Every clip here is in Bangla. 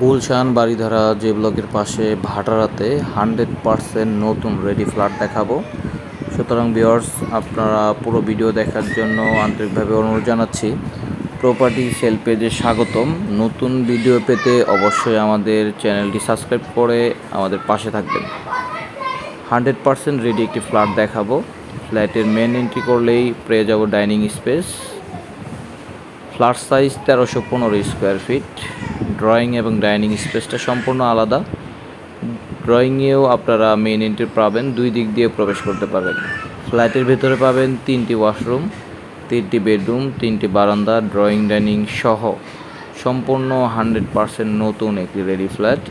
গুলশান বাড়িধারা যে ব্লকের পাশে ভাটারাতে হান্ড্রেড পারসেন্ট নতুন রেডি ফ্ল্যাট দেখাবো। সুতরাং ভিওর্স আপনারা পুরো ভিডিও দেখার জন্য আন্তরিকভাবে অনুরোধ জানাচ্ছি। প্রপার্টি সেল পেজে স্বাগতম। নতুন ভিডিও পেতে অবশ্যই আমাদের চ্যানেলটি সাবস্ক্রাইব করে আমাদের পাশে থাকবেন। হান্ড্রেড পারসেন্ট রেডি একটি ফ্ল্যাট দেখাবো। ফ্ল্যাটের মেন এন্ট্রি করলেই পেয়ে যাব ডাইনিং স্পেস। ফ্ল্যাট সাইজ তেরোশো পনেরো স্কোয়ার ফিট। ড্রয়িং এবং ডাইনিং স্পেসটা সম্পূর্ণ আলাদা। ড্রয়িংয়েও আপনারা মেন এন্ট্রি পাবেন, দুই দিক দিয়ে প্রবেশ করতে পারবেন। ফ্ল্যাটের ভেতরে পাবেন তিনটি ওয়াশরুম, তিনটি বেডরুম, তিনটি বারান্দা, ড্রয়িং, ডাইনিং সহ। সম্পূর্ণ হান্ড্রেড পারসেন্ট নতুন একটি রেডি ফ্ল্যাট।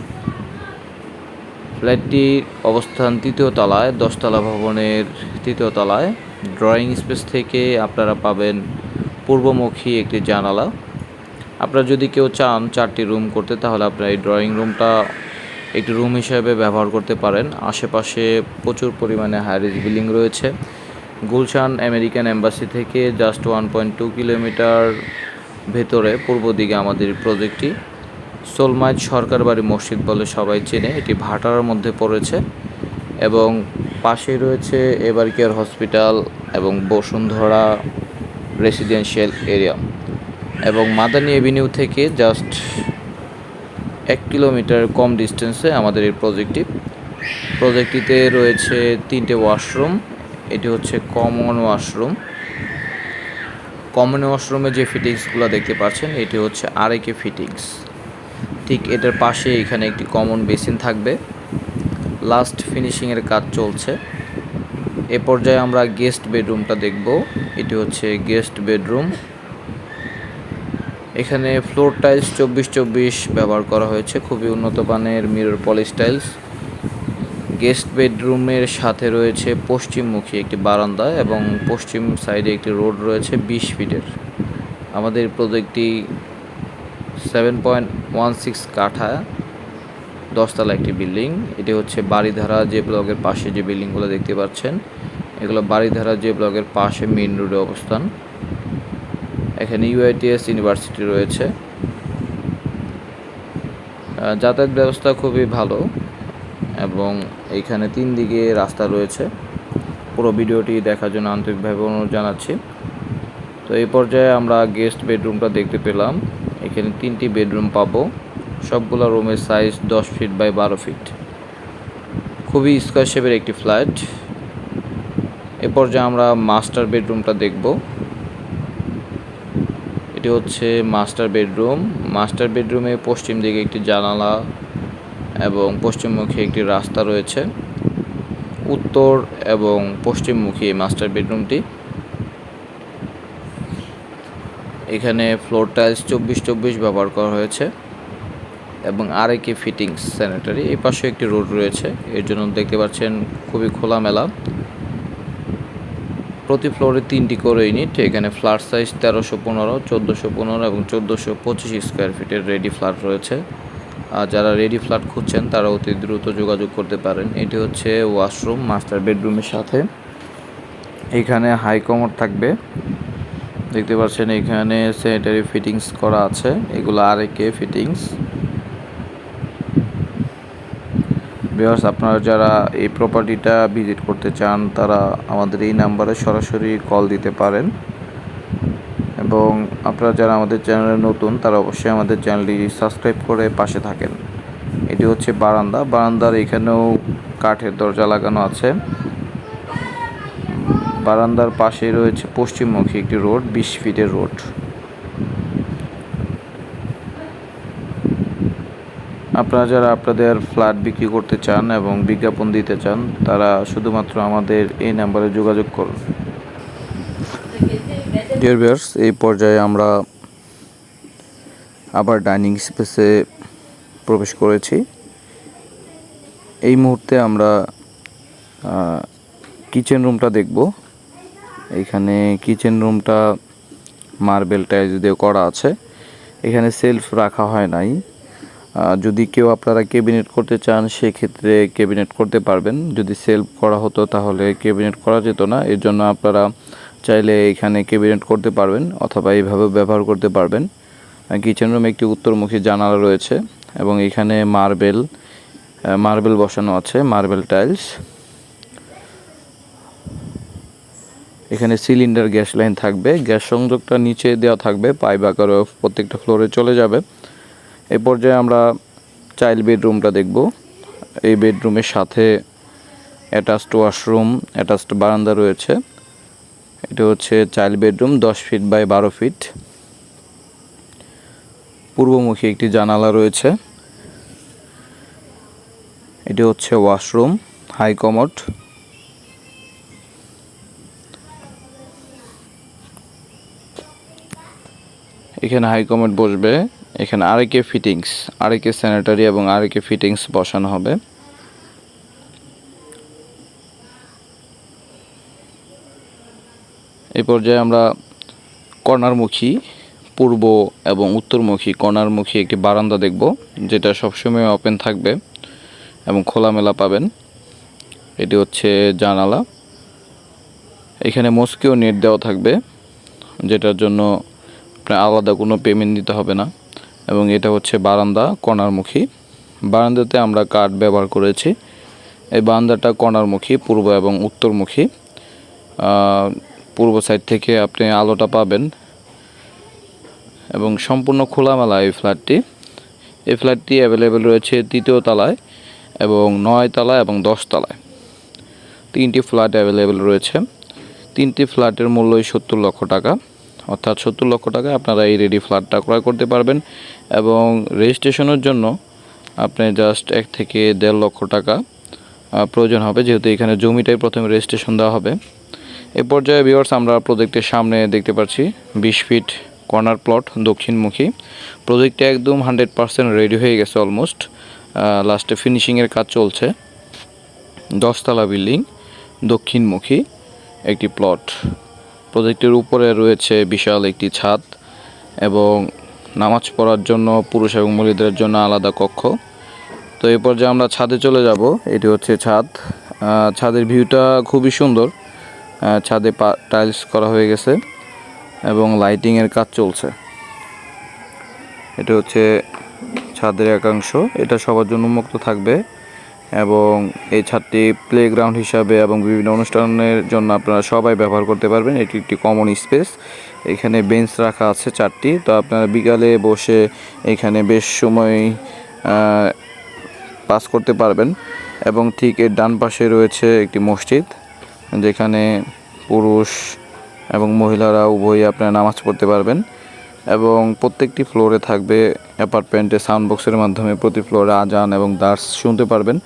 ফ্ল্যাটটির অবস্থান তৃতীয় তলায়, দশতলা ভবনের তৃতীয় তলায়। ড্রয়িং স্পেস থেকে আপনারা পাবেন পূর্বমুখী একটি জানালা। আপনারা যদি কেউ চান চারটি রুম করতে, তাহলে আপনারা এই ড্রয়িং রুমটা একটি রুম হিসেবে ব্যবহার করতে পারেন। আশেপাশে প্রচুর পরিমাণে হাইরিজ বিল্ডিং রয়েছে। গুলশান আমেরিকান এম্বাসি থেকে just one point two kilometre ভেতরে পূর্ব দিকে আমাদের প্রজেক্টটি সোলমাইদ সরকার বাড়ি মসজিদ বলে সবাই চেনে, এটি ভাটার মধ্যে পড়েছে। এবং পাশেই রয়েছে এবার কেয়ার হসপিটাল এবং বসুন্ধরা রেসিডেন্সিয়াল এরিয়া এবং মাদানী এভিনিউ থেকে জাস্ট এক কিলোমিটার কম ডিস্টেন্সে আমাদের এই প্রজেক্টটি। প্রজেক্টটিতে রয়েছে তিনটে ওয়াশরুম, এটি হচ্ছে কমন ওয়াশরুম। কমন ওয়াশরুমে যে ফিটিংসগুলো দেখতে পাচ্ছেন, এটি হচ্ছে আরেকে ফিটিংস। ঠিক এটার পাশে এখানে একটি কমন বেসিন থাকবে। লাস্ট ফিনিশিংয়ের কাজ চলছে। এ পর্যায়ে আমরা গেস্ট বেডরুমটা দেখব। এটি হচ্ছে গেস্ট বেডরুম। এখানে ফ্লোর টাইলস চব্বিশ চব্বিশ ব্যবহার করা হয়েছে। খুবই উন্নত মানের মিরর পলিশ টাইলস গেস্ট বেডরুমের সাথে রয়েছে পশ্চিমমুখী একটি বারান্দা এবং পশ্চিম সাইডে একটি রোড রয়েছে বিশ ফিটের আমাদের প্রজেক্টটি সেভেন পয়েন্ট ওয়ান সিক্স কাঠা, দশতলা একটি বিল্ডিং এটি হচ্ছে বাড়িধারা যে ব্লকের পাশে যে বিল্ডিংগুলো দেখতে পাচ্ছেন। এগুলো বাড়িধারা যে ব্লকের পাশে মেইন রোডে অবস্থান। এখানে ইউআইটিএস ইউনিভার্সিটি রয়েছে। যাতায়াত ব্যবস্থা খুবই ভালো এবং এইখানে তিন দিকে রাস্তা রয়েছে। পুরো ভিডিওটি দেখার জন্য আন্তরিকভাবে অনুরোধ জানাচ্ছি। তো এই পর্যায়ে আমরা গেস্ট বেডরুমটা দেখতে পেলাম। এখানে তিনটি বেডরুম পাবো। সবগুলো রুমের সাইজ দশ ফিট বাই বারো ফিট খুবই স্কোয়ার শেপের একটি ফ্ল্যাট এ পর্যায়ে আমরা মাস্টার বেডরুমটা দেখব। এটি হচ্ছে মাস্টার বেডরুম মাস্টার বেডরুমে পশ্চিম দিকে একটি জানালা এবং পশ্চিমমুখী একটি রাস্তা রয়েছে। উত্তর এবং পশ্চিমমুখী মাস্টার বেডরুমটি এখানে ফ্লোর টাইলস চব্বিশ চব্বিশ ব্যবহার করা হয়েছে এবং আরেকে ফিটিংস স্যানিটারি এই পাশে একটি রোড রয়েছে। এর জন্য দেখতে পাচ্ছেন খুবই খোলামেলা। প্রতি ফ্লোরে তিনটি করে ইউনিট এখানে ফ্ল্যাট সাইজ তেরোশো পনেরো, চোদ্দোশো পনেরো এবং চোদ্দোশো পঁচিশ স্কোয়ার ফিটের রেডি ফ্ল্যাট রয়েছে। আর যারা রেডি ফ্ল্যাট খুঁজছেন, তারা অতি দ্রুত যোগাযোগ করতে পারেন। এটি হচ্ছে ওয়াশরুম মাস্টার বেডরুমের সাথে। এখানে হাই কমোড থাকবে। দেখতে পাচ্ছেন এখানে স্যানিটারি ফিটিংস করা আছে। এগুলো আরেকে ফিটিংস বিকজ আপনারা যারা এই প্রপার্টিটা ভিজিট করতে চান, তারা আমাদের এই নাম্বারে সরাসরি কল দিতে পারেন। এবং আপনারা যারা আমাদের চ্যানেলে নতুন, তারা অবশ্যই আমাদের চ্যানেলটি সাবস্ক্রাইব করে পাশে থাকেন। এটি হচ্ছে বারান্দা। বারান্দার এখানেও কাঠের দরজা লাগানো আছে। বারান্দার পাশেই রয়েছে পশ্চিমমুখী একটি রোড বিশ ফিটের রোড আপনারা যারা আপনাদের ফ্ল্যাট বিক্রি করতে চান এবং বিজ্ঞাপন দিতে চান, তারা শুধুমাত্র আমাদের এই নাম্বারে যোগাযোগ করুন। ডিয়ার এই পর্যায়ে আমরা আবার ডাইনিং স্পেসে প্রবেশ করেছি। এই মুহূর্তে আমরা কিচেন রুমটা দেখব। এখানে কিচেন রুমটা মার্বেল টাইলস দিয়ে করা আছে। এখানে সেলফ রাখা হয় নাই। যদি কেউ আপনারা ক্যাবিনেট করতে চান, সেক্ষেত্রে ক্যাবিনেট করতে পারবেন। যদি সেলফ করা হতো, তাহলে ক্যাবিনেট করা যেত না। এর জন্য আপনারা চাইলে এখানে ক্যাবিনেট করতে পারবেন অথবা এইভাবে ব্যবহার করতে পারবেন। কিচেন রুমে একটি উত্তরমুখী জানালা রয়েছে এবং এখানে মার্বেল মার্বেল বসানো আছে, মার্বেল টাইলস। এখানে সিলিন্ডার, গ্যাস লাইন থাকবে। গ্যাস সংযোগটা নিচে দেওয়া থাকবে, পাইপ আকারে প্রত্যেকটা ফ্লোরে চলে যাবে। এ পর্যায়ে আমরা চাইল্ড বেডরুমটা দেখব। এই বেডরুমের সাথে অ্যাটাচড ওয়াশরুম, অ্যাটাচড বারান্দা রয়েছে। এটা হচ্ছে চাইল্ড বেডরুম, দশ ফিট বাই বারো ফিট। পূর্বমুখী একটি জানালা রয়েছে। এটি হচ্ছে ওয়াশরুম, হাই কমোড। এখানে হাই বসবে। এখানে আরেকে ফিটিংস আরেকে স্যানিটারি এবং আরেকে ফিটিংস বসানো হবে। এই পর্যায়ে আমরা কর্নারমুখী, পূর্ব এবং উত্তরমুখী কর্নারমুখী একটি বারান্দা দেখব, যেটা সবসময় ওপেন থাকবে এবং খোলামেলা পাবেন। এটি হচ্ছে জানালা। এখানে মস্কিও নেট দেওয়া থাকবে, যেটার জন্য আপনার আলাদা কোনো পেমেন্ট দিতে হবে না। এবং এটা হচ্ছে বারান্দা কর্নারমুখী বারান্দাতে আমরা কাঠ ব্যবহার করেছি। এই বারান্দাটা কর্নারমুখী পূর্ব এবং উত্তরমুখী। পূর্ব সাইড থেকে আপনি আলোটা পাবেন। এবং সম্পূর্ণ খোলামেলা এই ফ্ল্যাটটি। এই ফ্ল্যাটটি অ্যাভেলেবেল রয়েছে তৃতীয় তলায় এবং নয় তলায় এবং দশ তলায়। তিনটি ফ্ল্যাট অ্যাভেলেবেল রয়েছে। তিনটি ফ্ল্যাটের মূল্যই সত্তর লক্ষ টাকা। অর্থাৎ সত্তর লক্ষ টাকা আপনারা এই রেডি ফ্ল্যাটটা ক্রয় করতে পারবেন এবং রেজিস্ট্রেশনের জন্য আপনি জাস্ট এক থেকে দেড় লক্ষ টাকা প্রয়োজন হবে, যেহেতু এখানে জমিটাই প্রথমে রেজিস্ট্রেশন দেওয়া হবে। এ পর্যায়ে ভিউয়ার্স আমরা প্রজেক্টের সামনে দেখতে পাচ্ছি বিশ ফিট কর্নার প্লট দক্ষিণমুখী। প্রজেক্টটা একদম হান্ড্রেড পার্সেন্ট রেডি হয়ে গেছে অলমোস্ট লাস্টে ফিনিশিংয়ের কাজ চলছে। দশতলা বিল্ডিং দক্ষিণমুখী একটি প্লট প্রজেক্টের উপরে রয়েছে বিশাল একটি ছাদ এবং নামাজ পড়ার জন্য পুরুষ এবং মহিলাদের জন্য আলাদা কক্ষ। তো এই পর্যায়ে আমরা ছাদে চলে যাব। এটি হচ্ছে ছাদ। ছাদের ভিউটা খুবই সুন্দর। ছাদে টাইলস করা হয়ে গেছে এবং লাইটিংয়ের কাজ চলছে। এটা হচ্ছে ছাদের একাংশ। এটা সবার জন্য উন্মুক্ত থাকবে। এবং এই ছাদটি প্লেগ্রাউন্ড হিসাবে এবং বিভিন্ন অনুষ্ঠানের জন্য আপনারা সবাই ব্যবহার করতে পারবেন। এটি একটি কমন স্পেস এখানে বেঞ্চ রাখা আছে চারটি। তো আপনারা বিকালে বসে এখানে বেশ সময় পাস করতে পারবেন। এবং ঠিক এর ডান পাশে রয়েছে একটি মসজিদ, যেখানে পুরুষ এবং মহিলারা উভয়ই আপনারা নামাজ পড়তে পারবেন। এবং প্রত্যেকটি ফ্লোরে থাকবে অ্যাপার্টমেন্টে সাউন্ড বক্সের মাধ্যমে প্রতি ফ্লোরে আজান এবং দার্স শুনতে পারবেন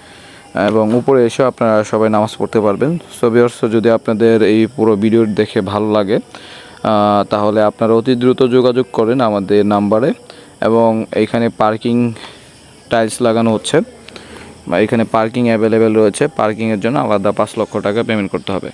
এবং উপরে এসে আপনারা সবাই নামাজ পড়তে পারবেন। সো ভিউয়ার্স, যদি আপনাদের এই পুরো ভিডিও দেখে ভালো লাগে তাহলে আপনারা অতি দ্রুত যোগাযোগ করেন আমাদের নাম্বারে এবং এইখানে পার্কিং টাইলস লাগানো হচ্ছে। এখানে পার্কিং অ্যাভেলেবেল রয়েছে। পার্কিংয়ের জন্য আলাদা পাঁচ লক্ষ টাকা পেমেন্ট করতে হবে।